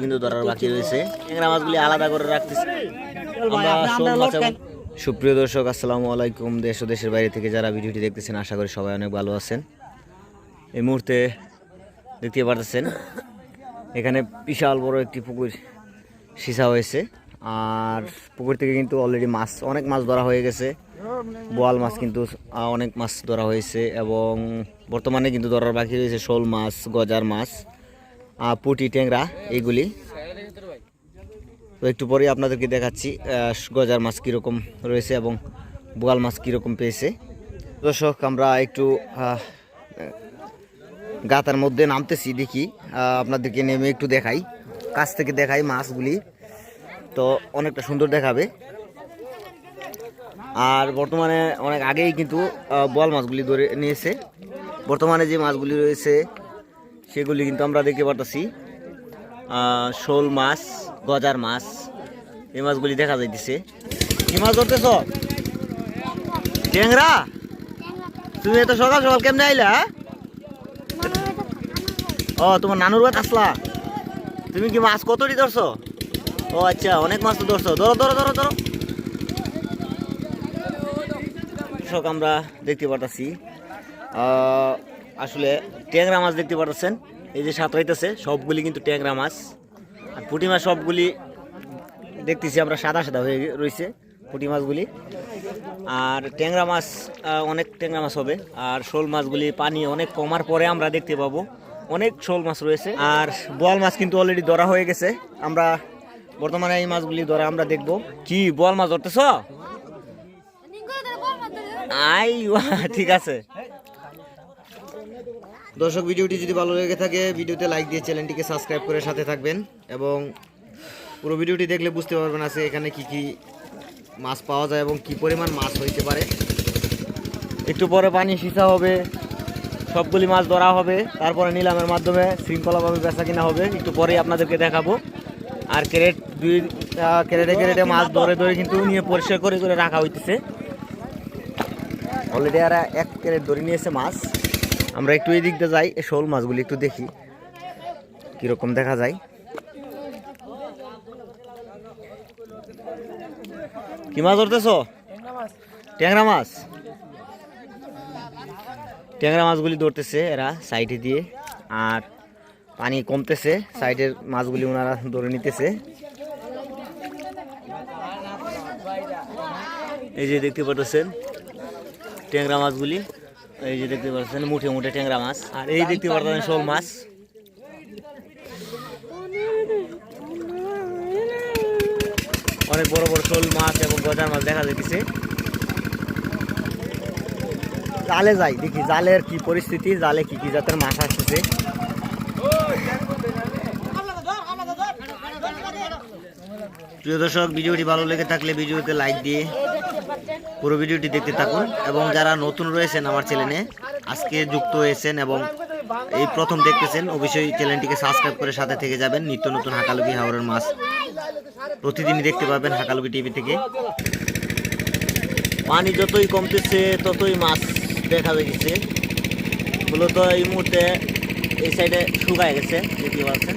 কিন্তু ধরার বাকি রয়েছে। ট্যাংরা মাছগুলি আলাদা করে রাখতেছি। সুপ্রিয় দর্শক আসসালামু আলাইকুম। দেশ ও দেশের বাইরে থেকে যারা ভিডিওটি দেখতেছেন আশা করি সবাই অনেক ভালো আছেন। এই মুহূর্তে দেখতে পারতেছেন এখানে বিশাল বড় একটি পুকুর সিসা হয়েছে। আর পুকুর থেকে কিন্তু অলরেডি মাছ অনেক মাছ ধরা হয়ে গেছে। বোয়াল মাছ কিন্তু অনেক মাছ ধরা হয়েছে এবং বর্তমানে কিন্তু ধরার বাকি রয়েছে শোল মাছ, গজার মাছ পুঁটি, ট্যাংরা এইগুলি তো একটু পরে আপনাদেরকে দেখাচ্ছি গজার মাছ কীরকম রয়েছে এবং বোয়াল মাছ কীরকম পেয়েছে। দর্শক, আমরা একটু গাতার মধ্যে নামতেছি, দেখি আপনাদেরকে নেমে একটু দেখাই। কাছ থেকে দেখাই মাছগুলি। তো অনেকটা সুন্দর দেখাবে। আর বর্তমানে অনেক আগেই কিন্তু বোয়াল মাছগুলি ধরে নিয়েছে। বর্তমানে যে মাছগুলি রয়েছে, সেগুলি কিন্তু আমরা দেখতে পারতেছি। শোল মাছ, গজার মাছ, এই মাছগুলি দেখা যাইতেছে। কি মাছ ধরতেছ? ট্যাংরা? তুমি এত সকাল সকাল কেমনে আইলা হ্যাঁ? ও, তোমার নানুর বাড়ি আসলা। তুমি কি মাছ কতটি ধরছো? ও আচ্ছা অনেক মাছ তো ধরছো। ধরো ধরো ধরো ধরো। দর্শক, আমরা দেখতে পারতাছি আসলে ট্যাংরা মাছ দেখতে পারতেছেন। এই যে সাঁতরাইতেছে সবগুলি কিন্তু ট্যাংরা মাছ। আর পুঁটি মাছ সবগুলি দেখতেছি আমরা সাদা সাদা হয়ে রয়েছে পুঁটি মাছগুলি। আর ট্যাংরা মাছ অনেক ট্যাংরা মাছ হবে। আর শোল মাছগুলি পানি অনেক কমার পরে আমরা দেখতে পাবো। অনেক শোল মাছ রয়েছে। আর বোয়াল মাছ কিন্তু অলরেডি ধরা হয়ে গেছে। আমরা বর্তমানে এই মাছগুলি ধরা আমরা দেখব। কি, বোয়াল মাছ ধরতেছ? আই ঠিক আছে। দর্শক, ভিডিওটি যদি ভালো লেগে থাকে, ভিডিওতে লাইক দিয়ে চ্যানেলটিকে সাবস্ক্রাইব করে সাথে থাকবেন এবং পুরো ভিডিওটি দেখলে বুঝতে পারবেন আছে এখানে কি কি মাছ পাওয়া যায় এবং কি পরিমাণ মাছ হইতে পারে। একটু পরে পানি সিসা হবে, সবগুলি মাছ ধরা হবে, তারপরে নিলামের মাধ্যমে শৃঙ্খলাভাবে বেচা কিনা হবে, একটু পরেই আপনাদেরকে দেখাবো। আর ক্যারেট দুই ক্যারেটে ক্যারেটে মাছ ধরে ধরে কিন্তু নিয়ে পরিষ্কার করে করে রাখা হইতেছে। অলরেডি আর এক ক্যারেট ধরে নিয়েছে মাছ। আমরা একটু এই দিক দিয়ে যাই এই শোল মাছগুলি একটু দেখি কীরকম দেখা যায়। কি মাছ ধরতেছ? ট্যাংরা মাছ? ট্যাংরা মাছগুলি ধরতেছে এরা সাইডে দিয়ে আর পানি কমতেছে সাইডের মাছগুলি ওনারা ধরে নিতেছে। এই যে দেখতে পাচ্ছেন ট্যাংরা মাছগুলি। এই যে দেখতে পাচ্ছেন মুঠে মুঠে ট্যাংরা মাছ। আর এই দেখতে পাচ্ছেন শোল মাছ। অনেক বড় বড় শোল মাছ এবং গজার মাছ দেখা যাচ্ছে জালে যাই দেখি জালের কি পরিস্থিতি জালে কি কি জাতের মাছ আসতেছে। প্রিয় দর্শক ভিডিওটি ভালো লেগে থাকলে ভিডিওতে লাইক দিয়ে পুরো ভিডিওটি দেখতে থাকুন এবং যারা নতুন রয়েছেন আমার চ্যানেলে, আজকে যুক্ত হয়েছেন এবং এই প্রথম দেখতেছেন, অবশ্যই চ্যানেলটিকে সাবস্ক্রাইব করে সাথে থেকে যাবেন। নিত্য নতুন হাকালুকি হাওড়ের মাছ প্রতিদিনই দেখতে পাবেন হাকালুকি টিভি থেকে। পানি যতই কমতেছে, ততই মাছ দেখা যাচ্ছে মূলত এই মুহূর্তে এই সাইডে শুকায় গেছে, দেখতে পাচ্ছেন।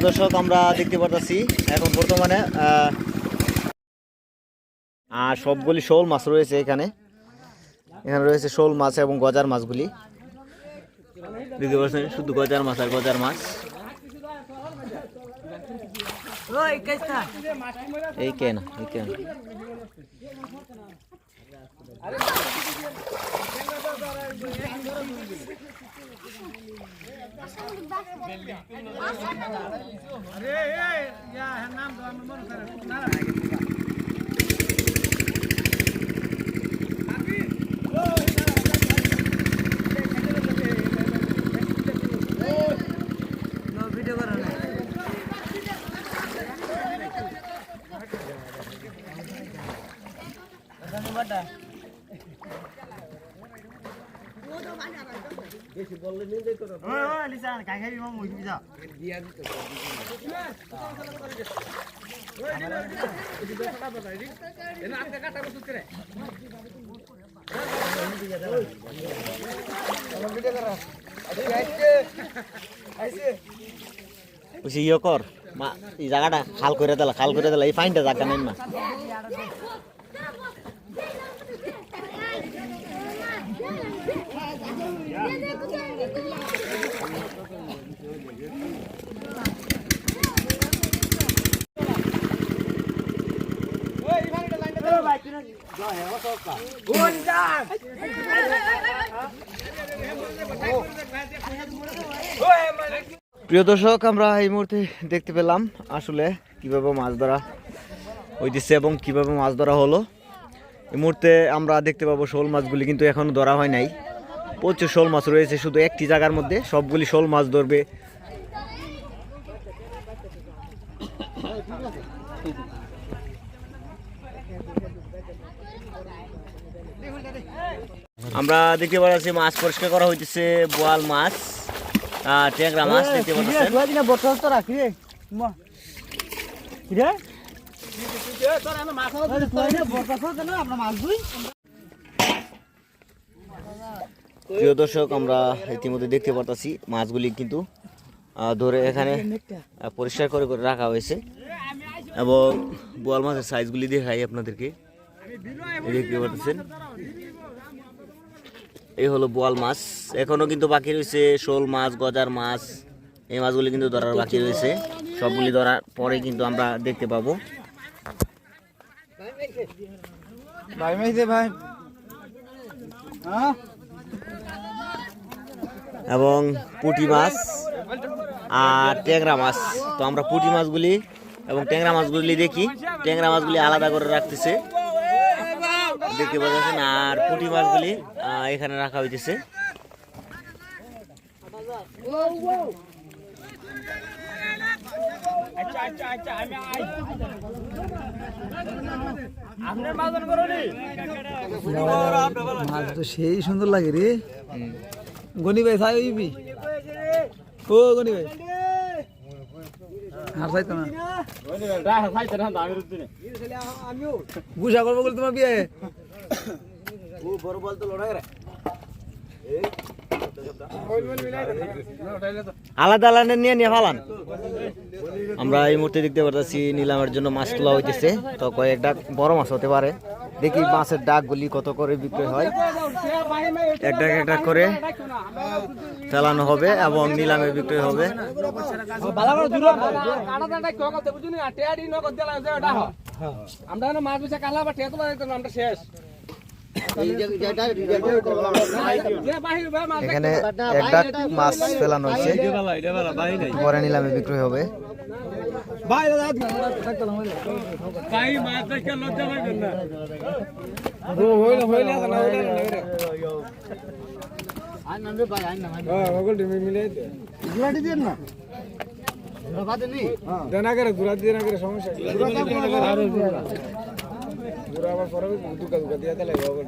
প্রিয় দর্শক আমরা দেখতে পারতেছি এখন বর্তমানে আর সবগুলি শোল মাছ রয়েছে এখানে। এখানে রয়েছে শোল মাছ এবং গজার মাছগুলি। দেখতে পাচ্ছেন শুধু গজার মাছ আর গজার মাছ। এই কেন এই কেন अरे या है नाम तो हम मन कर ना धन्यवाद বুঝছি ইয়ে কর। মা এই জায়গাটা খাল করে দিলা খাল করে দিলা এই ফাইনটা জায়গা নেন না প্রিয় দর্শক, আমরা এই মুহূর্তে দেখতে পেলাম আসলে কীভাবে মাছ ধরা হইতেছে এবং কীভাবে মাছ ধরা হলো। এই মুহূর্তে আমরা দেখতে পাবো শোল মাছগুলি কিন্তু এখনও ধরা হয় নাই। প্রচুর শোল মাছ রয়েছে শুধু একটি জায়গার মধ্যে সবগুলি শোল মাছ ধরবে। আমরা দেখতে পাচ্ছি মাছ পরিষ্কার করা হইতেছে বোয়াল মাছ আর ট্যাংরা মাছ দেখতে পাচ্ছেন। প্রিয় দর্শক, আমরা ইতিমধ্যে দেখতে পারতাছি মাছগুলি কিন্তু ধরে এখানে পরিষ্কার করে করে রাখা হয়েছে। এবং বোয়াল মাছের সাইজগুলি দেখাই আপনাদেরকে। দেখতে পারতেছেন। এই হলো বোয়াল মাছ। এখনও কিন্তু বাকি রয়েছে শোল মাছ, গজার মাছ। এই মাছগুলি কিন্তু ধরার বাকি রয়েছে। সবগুলি ধরার পরে কিন্তু আমরা দেখতে পাবো। ভাই মেহিদে ভাই। হ্যাঁ? এবং পুঁটি মাছ আর ট্যাংরা মাছ। তো আমরা পুঁটি মাছগুলি এবং ট্যাংরা মাছগুলি দেখি। ট্যাংরা মাছগুলি আলাদা করে রাখতেছে। দেখতে পাচ্ছেন, আর পুঁটি মাছগুলি এখানে রাখা হইতেছে। মাছ তো সেই সুন্দর লাগে রে। গনি ভাই সাই হইবি ও গনি ভাই। আর সাইতো না। গুসা করব বলে তোমার বিয়ে। আলাদা আলাদা নিয়ে নিয়ে আমরা এই মুহূর্তে দেখতে পারতেছি নিলামের জন্য মাছ তোলা হইতেছে। তো কয়েকটা বড় মাছ হতে পারে। দেখি মাছের ডাকগুলি কত করে বিক্রি হয়। এক ডাক এক ডাক করে ফেলানো হবে এবং নিলামে বিক্রি হবে। আমরা মাছ বেচা কালা বা আমরা শেষ। এখানে এক ডাক মাছ ফেলানো হয়েছে। পরে নিলামে বিক্রি হবে। ভাই মাছ দেখে লজ্জা ঘুরা আবার পরে দুকা দুকা দিয়ে তাহলে হবে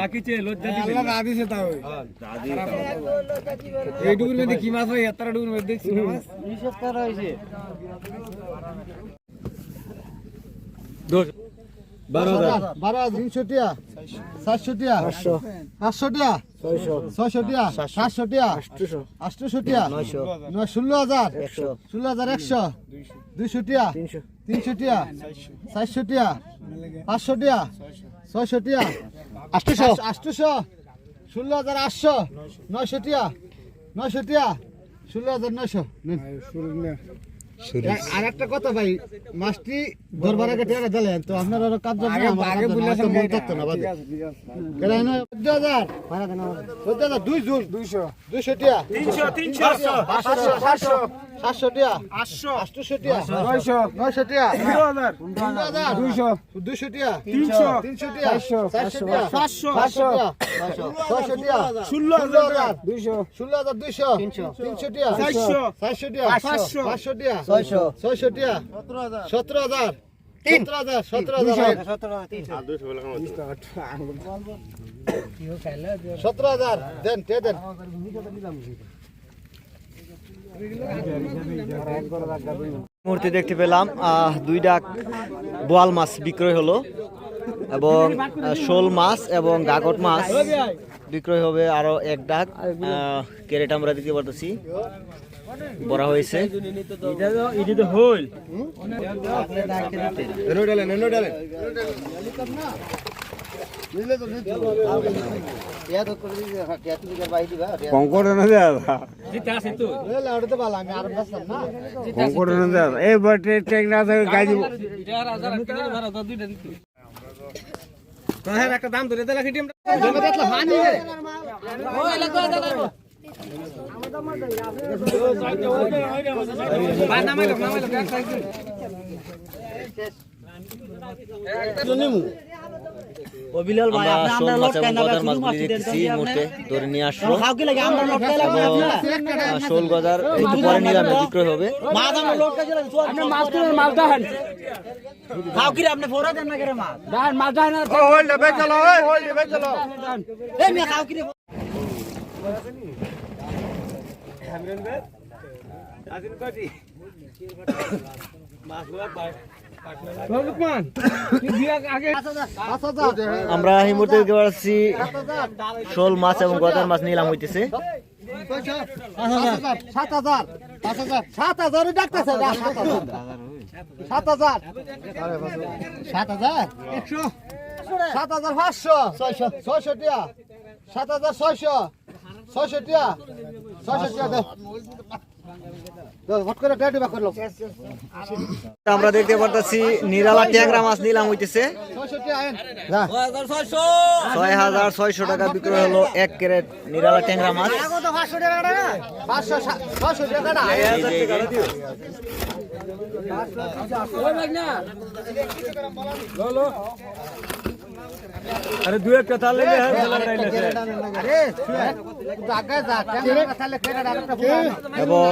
বাকি চেয়ে লজ্জা দিবে আল্লাহ দাদি সে তাও এই ডুগুর মধ্যে কি মাছ হয় এতটা ডুগুর মধ্যে দেখছি না মাছ বারো হাজার। তিনশো টিয়া। চারশো টিয়া। পাঁচশো। টিয়া? ছয়শো। টিয়া? সাতশো। টিয়া? আটশো টিয়া? নয় ষোলো হাজার? ষোলো হাজার একশো? দুইশো। টিয়া? তিনশো। টিয়া? চারশো। টিয়া? পাঁচশো টিয়া? ছয়শো। টিয়া? আটশো। আটশোশো? ষোলো হাজার আটশো? নয়শো। টিয়া? নয়শো টিয়া? ষোলো হাজার নয়শো। আর একটা কথা ভাই মাছটি দরবার আগে টেকা দিলেন তো আপনার আরও কাজ যাবে আগে বললে মন থাকতো না বাদে। কেন না চোদ্দ হাজার চোদ্দ হাজার দুই জুন। দুইশো। দুইশো টিয়া। তিনশো তিনশো। সাতশো সাতশো সাতশো টিয়া। আটশো আটশো টিয়া। নয়শো। নয়শো। টিয়া। পনেরো হাজার পনেরো হাজার দুইশো। দুইশো টিয়া। তিনশো। তিনশো টিয়া। চারশো। টিয়া। সাতশো সাতশো টিয়া। ছয়শো টিয়া। ষোলো হাজার। দুইশো। ষোলো হাজার দুইশো। তিনশো। তিনশো টিয়া। চারশো। চারশো টিয়া। পাঁচশো। পাঁচশো টিয়া। ছয়শো। ছয়শো টিয়া? সতেরো হাজার। সতেরো হাজার? সতেরো হাজার সতেরো হাজার। দেন টে দেন। মুহূর্তে দেখতে পেলাম আহ, দুই ডাক বোয়াল মাছ বিক্রয় হলো এবং শোল মাছ এবং গাগট মাছ বিক্রয় হবে আরও এক ডাক। ক্যারেট আমরা দিতে পারতেছি। বড়া হয়েছে একটা দাম ধরে দিলা খিটিম ভাই সাইজ আমরা শোল মাছ এবং গজার মাছগুলি দেখতেছি এই মুহূর্তে ধরে নিয়ে আসলো। এবং আহ, শোল গজার একটু পরে নিলামে বিক্রয় হবে। আপনি মাছ তুলেন মাছ দেখেন দেখেন মাছ? দেখেন না হোল্ড বে চলো ওই হোল্ড বে চলো। তুই দিয়া আগে পাঁচ হাজার আমরা এই মুহূর্তে দেখতে পাচ্ছি শোল মাছ এবং গজার মাছ নিলাম হইতেছে সাত হাজার পাঁচ হাজার সাত হাজার সাত হাজার সাত হাজার সাত হাজার একশো সাত হাজার পাঁচশো ছয়শো ছয়শো টিয়া সাত হাজার ছয়শো ছয়শো টিয়া আমরা দেখতে পারতেছি নিরালা ট্যাংরা মাছ নিলাম হইতেছে ছয় হাজার ছয়শো টাকা বিক্রয় হলো এক ক্যারেট নিরালা ট্যাংরা মাছ টাকা। আরে দুই একটা তালে আরে একটু আগে যা ক্যামেরা তাহলে ক্যামেরা আরেকটা ফোন এবং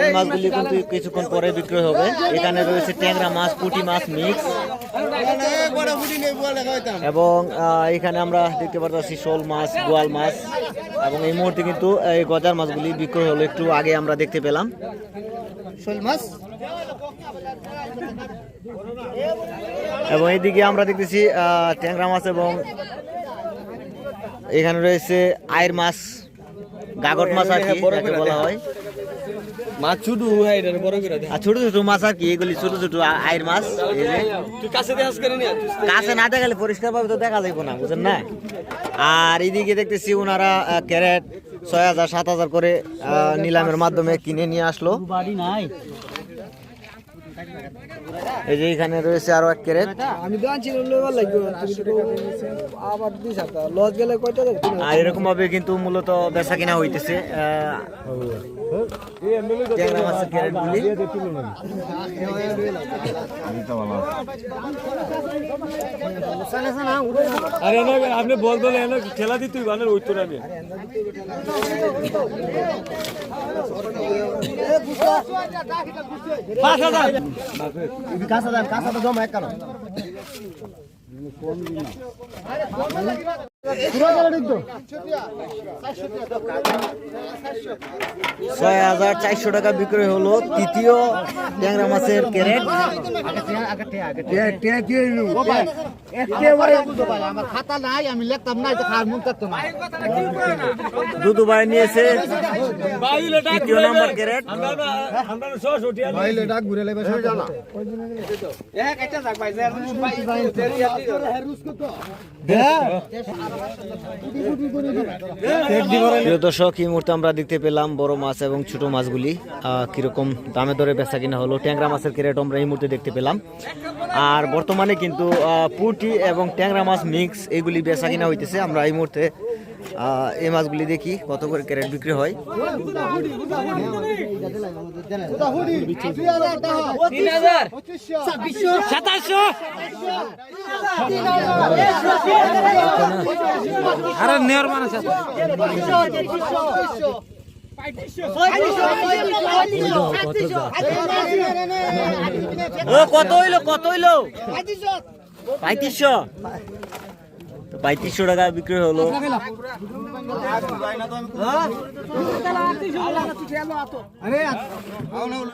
এই মাছগুলি কিন্তু কিছুক্ষণ পরে বিক্রয় হবে। এখানে রয়েছে ট্যাংরা মাছ পুঁটি মাছ মিক্স। এবং আহ, এখানে আমরা দেখতে পারতেছি শোল মাছ গোয়াল মাছ। এবং এই মুহূর্তে কিন্তু এই গজার মাছগুলি বিক্রয় হলো একটু আগে আমরা দেখতে পেলাম। শোল মাছ? এবং এইদিকে আমরা দেখতেছি ট্যাংরা মাছ এবং এখানে রয়েছে আয়ের মাছ গাগট মাছ আর কি বলা হয়। মাছ ছুটু এটার বড় করে আর ছোট ছোট মাছ আর কি এগুলি ছোট ছোট আয়ের মাছ তুই কাছে দেখাস করে নিয়ে কাছে না দেখালে পরিষ্কার ভাবে তো দেখা যাইব না বুঝেন না? আর এদিকে দেখতেছি ওনারা ক্যারেট ছয় হাজার সাত হাজার করে আহ, নিলামের মাধ্যমে কিনে নিয়ে আসলো। এই যে এখানে রয়েছে আরও এক ক্যারেট। আমি তো আনছি লইবার লাগবে। আবার দিছ লস গেলে কয়টা আর এরকম ভাবে কিন্তু মূলত বেচা কিনা হইতেছে ট্যাংরা মাছের ক্যারেট গুলি আরে না আপনি বল বলে এনে খেলা দিতে গানের ওই তো আমি ছয় হাজার চারশো টাকা বিক্রয় হলো তৃতীয় ট্যাংরা মাছের ক্যারেট। দুদু ভাই নিয়েছে তৃতীয় নাম্বার ক্যারেট। প্রিয় দর্শক, এই মুহূর্তে আমরা দেখতে পেলাম বড় মাছ এবং ছোট মাছগুলি কীরকম দামে দরে বেচা কিনা হলো, ট্যাংরা মাছের ক্যারেট আমরা এই মুহূর্তে দেখতে পেলাম। আর বর্তমানে কিন্তু পুঁটি এবং ট্যাংরা মাছ মিক্স এইগুলি বেচা কিনা হইতেছে। আমরা এই মুহূর্তে এই মাছগুলি দেখি কত করে ক্যারেট বিক্রি হয়। আরে নেওয়ার মানুষ ও কত হইল কত হইল? পঁয়ত্রিশশো। পঁয়ত্রিশশো টাকা বিক্রি হলো।